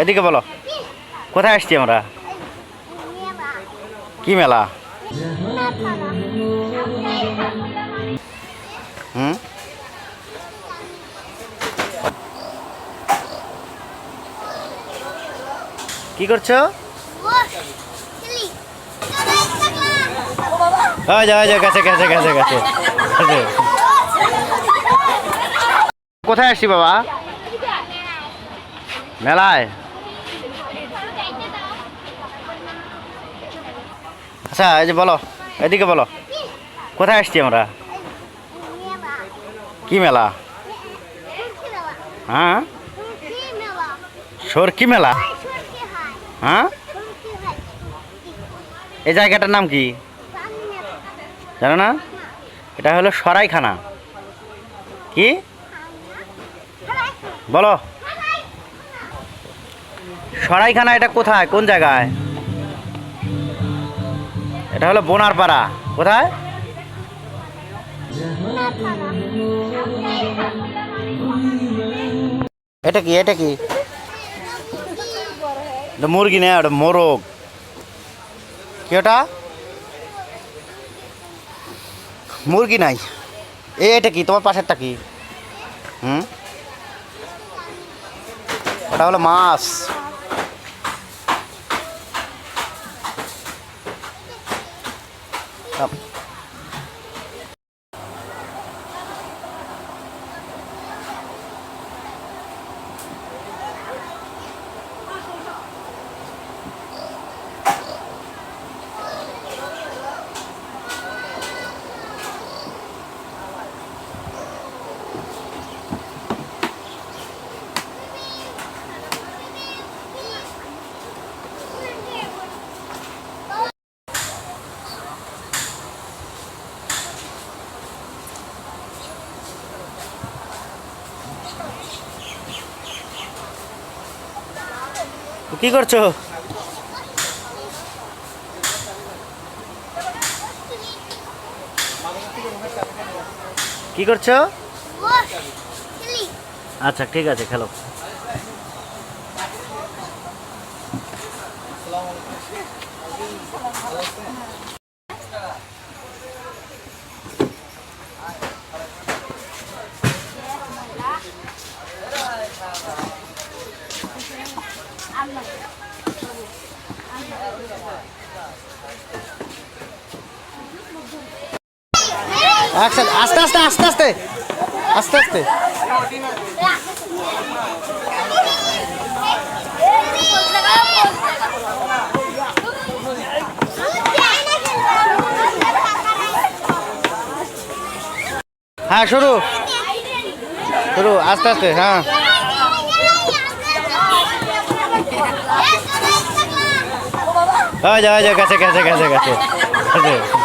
এদিকে বলো। কোথায় আসছি আমরা? কি মেলা? হুম? কি করছ? গেছে গেছে গেছে গেছে। কোথায় আসছি বাবা? মেলায়? আচ্ছা এই যে বলো, এদিকে বলো। কোথায় আসছি আমরা? কি মেলা? হ্যাঁ? সরকি মেলা? হ্যাঁ? এই জায়গাটার নাম কি? জানো না? এটা হলো সরাইখানা। কি? বলো। সরাইখানা এটা কোথায়? কোন জায়গায়? এটা হলো বোনারপাড়া। কোথায়? এটা কি এটা কি? মুরগি না ওটা মোরগ। কি ওটা? মুরগি নাই। এ, এটা কি? তোমার পাশেরটা কি? হুম? ওটা হলো মাছ। ครับ কি করছ? কি করছ? আচ্ছা ঠিক আছে খেলো। একসাথে আস্তে আস্তে আস্তে আস্তে। আস্তে আস্তে। হ্যাঁ শুরু। শুরু আস্তে আস্তে হ্যাঁ। ওই যা ওই যা কাছে কাছে কাছে। গেছে